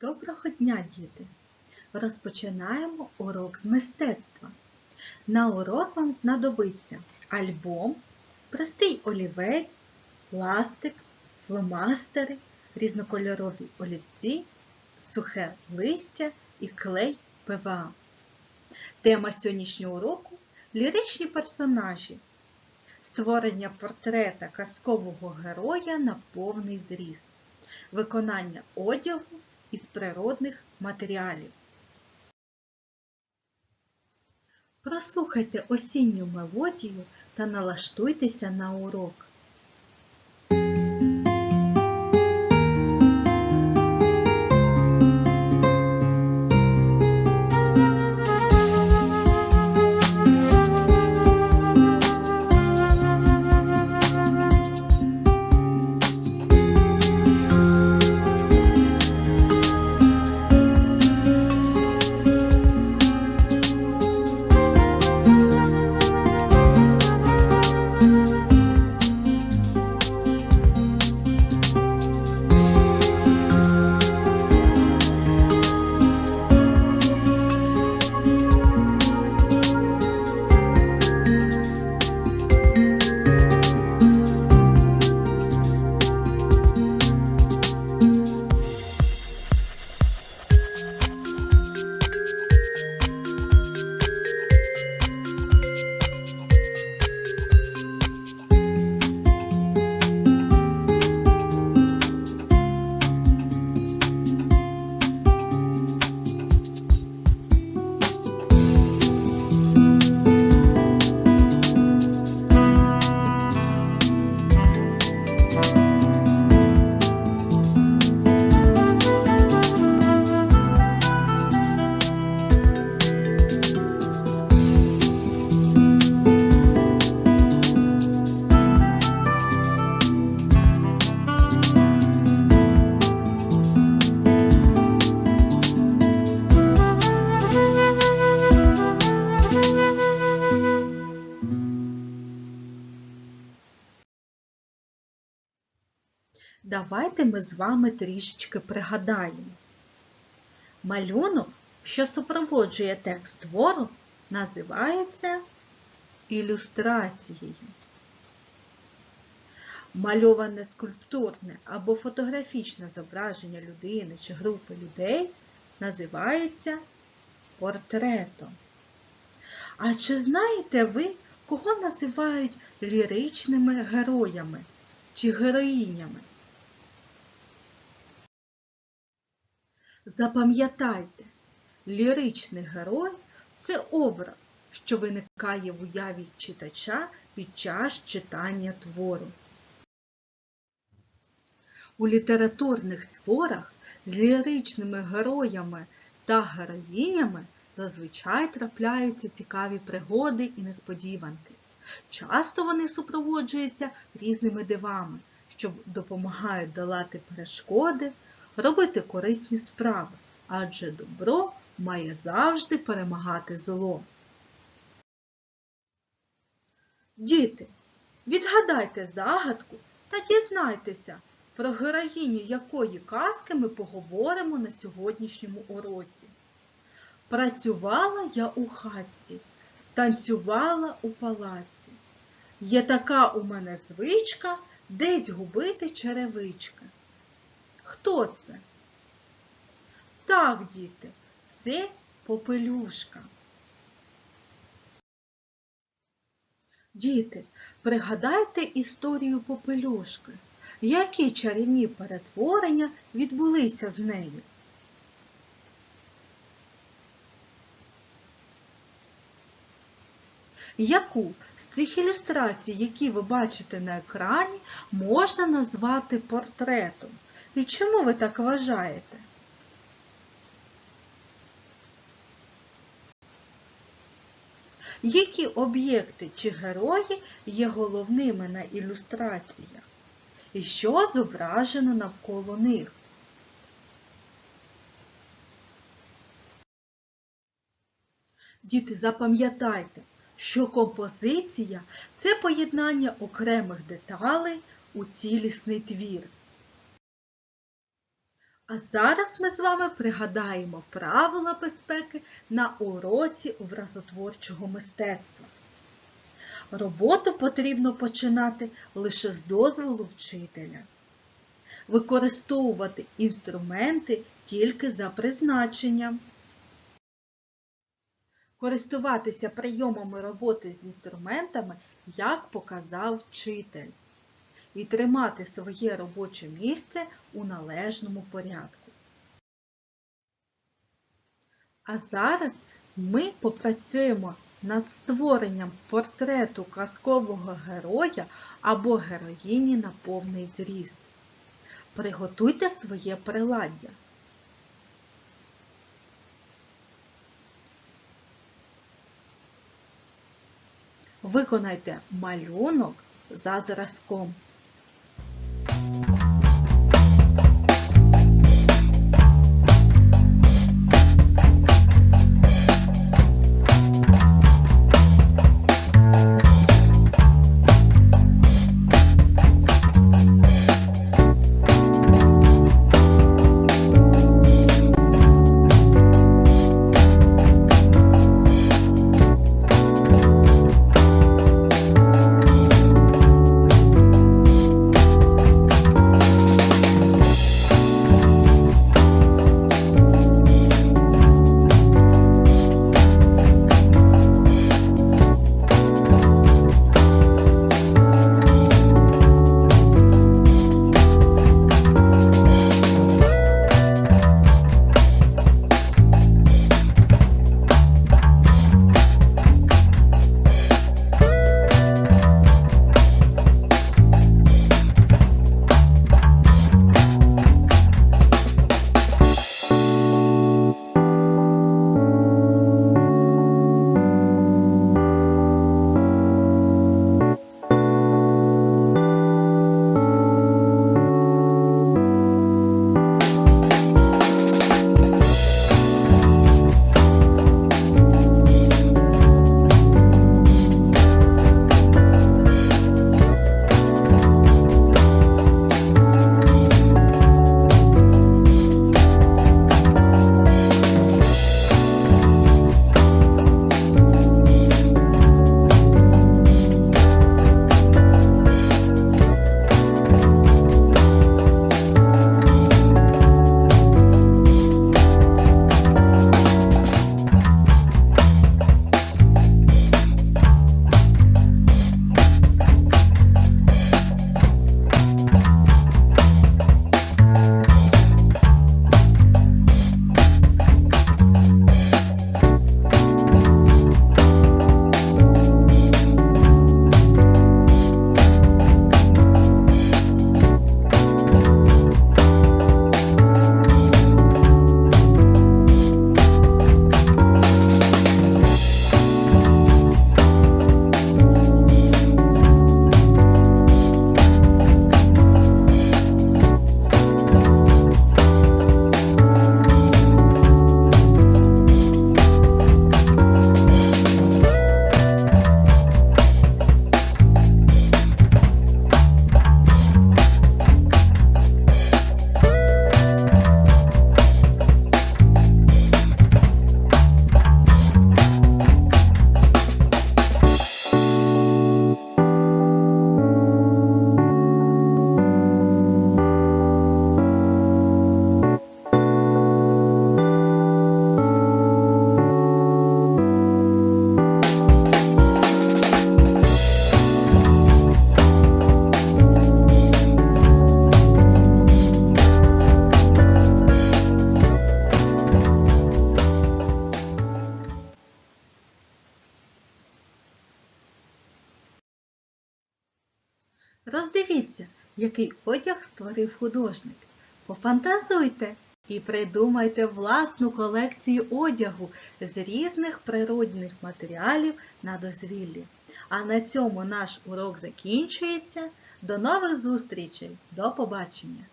Доброго дня, діти! Розпочинаємо урок з мистецтва. На урок вам знадобиться альбом, простий олівець, пластик, фломастери, різнокольорові олівці, сухе листя і клей ПВА. Тема сьогоднішнього уроку ліричні персонажі. Створення портрета казкового героя на повний зріст. Виконання одягу із природних матеріалів. Прослухайте осінню мелодію та налаштуйтеся на урок. Давайте ми з вами трішечки пригадаємо. Малюнок, що супроводжує текст твору, називається ілюстрацією. Мальоване скульптурне або фотографічне зображення людини чи групи людей називається портретом. А чи знаєте ви, кого називають ліричними героями чи героїнями? Запам'ятайте, ліричний герой це образ, що виникає в уяві читача під час читання твору. У літературних творах з ліричними героями та героїнями зазвичай трапляються цікаві пригоди і несподіванки. Часто вони супроводжуються різними дивами, що допомагають долати перешкоди, робити корисні справи, адже добро має завжди перемагати зло. Діти, відгадайте загадку та дізнайтеся, про героїню якої казки ми поговоримо на сьогоднішньому уроці. Працювала я у хатці, танцювала у палаці. Є така у мене звичка десь губити черевички. Хто це? Так, діти, це попелюшка. Діти, пригадайте історію попелюшки. Які чарівні перетворення відбулися з нею? Яку з цих ілюстрацій, які ви бачите на екрані, можна назвати портретом? І чому ви так вважаєте? Які об'єкти чи герої є головними на ілюстраціях? І що зображено навколо них? Діти, запам'ятайте, що композиція це поєднання окремих деталей у цілісний твір. А зараз ми з вами пригадаємо правила безпеки на уроці образотворчого мистецтва. Роботу потрібно починати лише з дозволу вчителя. Використовувати інструменти тільки за призначенням. Користуватися прийомами роботи з інструментами, як показав вчитель. І тримати своє робоче місце у належному порядку. А зараз ми попрацюємо над створенням портрету казкового героя або героїні на повний зріст. Приготуйте своє приладдя. Виконайте малюнок за зразком. Який одяг створив художник. Пофантазуйте і придумайте власну колекцію одягу з різних природних матеріалів на дозвіллі. А на цьому наш урок закінчується. До нових зустрічей! До побачення!